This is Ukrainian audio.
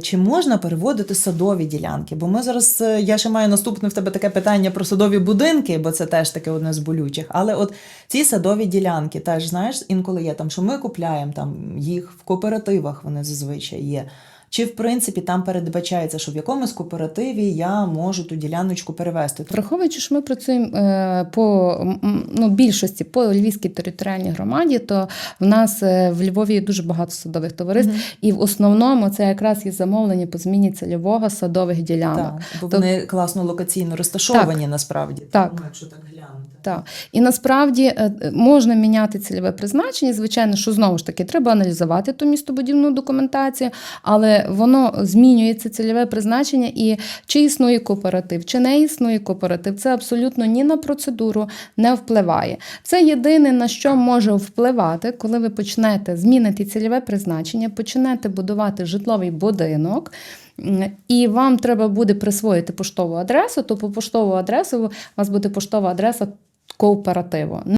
Чи можна переводити садові ділянки? Бо ми зараз, е, я ще маю наступне в тебе таке питання про садові будинки, бо це теж таке одне з болючих. Але от ці садові ділянки, теж знаєш, інколи є там, що ми купляємо там їх в кооперативах, вони зазвичай є. Чи в принципі там передбачається, що в якомусь кооперативі я можу ту діляночку перевести? Враховуючи, що ми працюємо е, по ну, більшості по Львівській територіальній громаді, то в нас е, в Львові є дуже багато садових товариств, Мгм. і в основному це якраз є замовлення по зміні цільового садових ділянок. Так, бо То- вони класно локаційно розташовані насправді. Так. Ну, якщо так глянути. Так. І насправді е, можна міняти цільове призначення. Звичайно, що знову ж таки треба аналізувати ту містобудівну документацію, але воно змінюється цільове призначення, і чи існує кооператив, чи не існує кооператив, це абсолютно ні на процедуру не впливає. Це єдине на що може впливати, коли ви почнете змінити цільове призначення, почнете будувати житловий будинок. І вам треба буде присвоїти поштову адресу, то по поштову адресу у вас буде поштова адреса кооперативу.